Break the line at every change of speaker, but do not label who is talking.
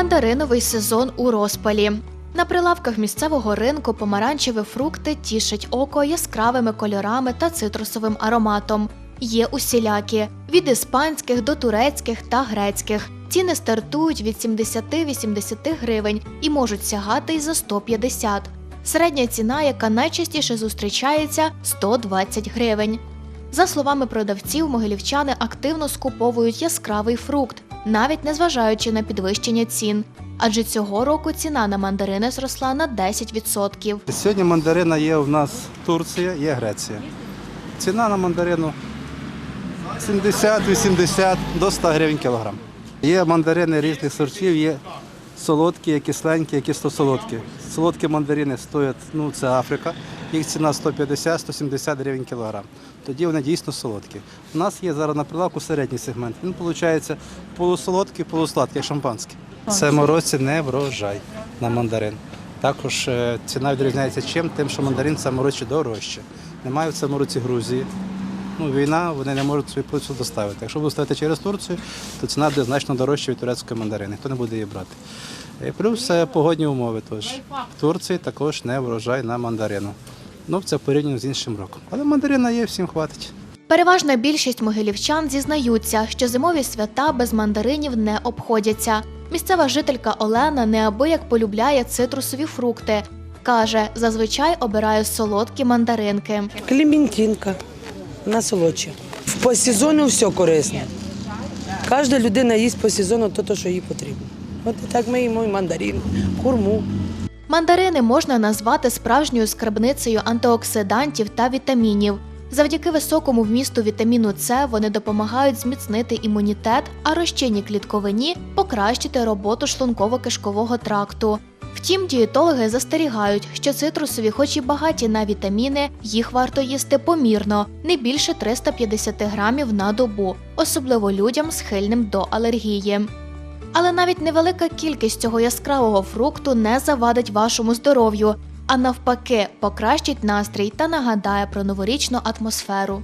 Мандариновий сезон у розпалі. На прилавках місцевого ринку помаранчеві фрукти тішать око яскравими кольорами та цитрусовим ароматом. Є усілякі від іспанських до турецьких та грецьких. Ціни стартують від 70-80 гривень і можуть сягати й за 150. Середня ціна, яка найчастіше зустрічається 120 гривень. За словами продавців, могилівчани активно скуповують яскравий фрукт, навіть незважаючи на підвищення цін. Адже цього року ціна на мандарини зросла на 10%.
Сьогодні мандарина є у нас Турція, є Греція. Ціна на мандарину 70-80 до 100 гривень кілограм. Є мандарини різних сортів, є солодкі, кисленькі, кисло-солодкі. Солодкі мандарини стоять, ну це Африка, їх ціна 150-170 гривень кілограм. Тоді вони дійсно солодкі. У нас є зараз на прилавку середній сегмент. Він виходить полусолодкий, полусладкий, як шампанський. В цьому році не врожай на мандарин. Також е, ціна відрізняється чим, тим, що мандарин в цьому році дорожче. Немає в цьому році Грузії. Ну, війна, вони не можуть свою продукцію доставити. Якщо будуть ставити через Турцію, то ціна буде значно дорожча від турецької мандарини. Ніхто не буде її брати. І плюс е, погодні умови теж. В Турції також не врожай на мандарину. Ну, це порівняно з іншим роком. Але мандарина є, всім хватить.
Переважна більшість могилівчан зізнаються, що зимові свята без мандаринів не обходяться. Місцева жителька Олена неабияк полюбляє цитрусові фрукти. Каже, зазвичай обирає солодкі мандаринки.
Клементинка на солодче. По сезону все корисне. Кожна людина їсть по сезону те, що їй потрібно. От так ми їмо і мандарин, хурму.
Мандарини можна назвати справжньою скарбницею антиоксидантів та вітамінів. Завдяки високому вмісту вітаміну С вони допомагають зміцнити імунітет, а розчинній клітковині покращити роботу шлунково-кишкового тракту. Втім, дієтологи застерігають, що цитрусові, хоч і багаті на вітаміни, їх варто їсти помірно, не більше 350 грамів на добу, особливо людям схильним до алергії. Але навіть невелика кількість цього яскравого фрукту не завадить вашому здоров'ю, а навпаки, покращить настрій та нагадає про новорічну атмосферу.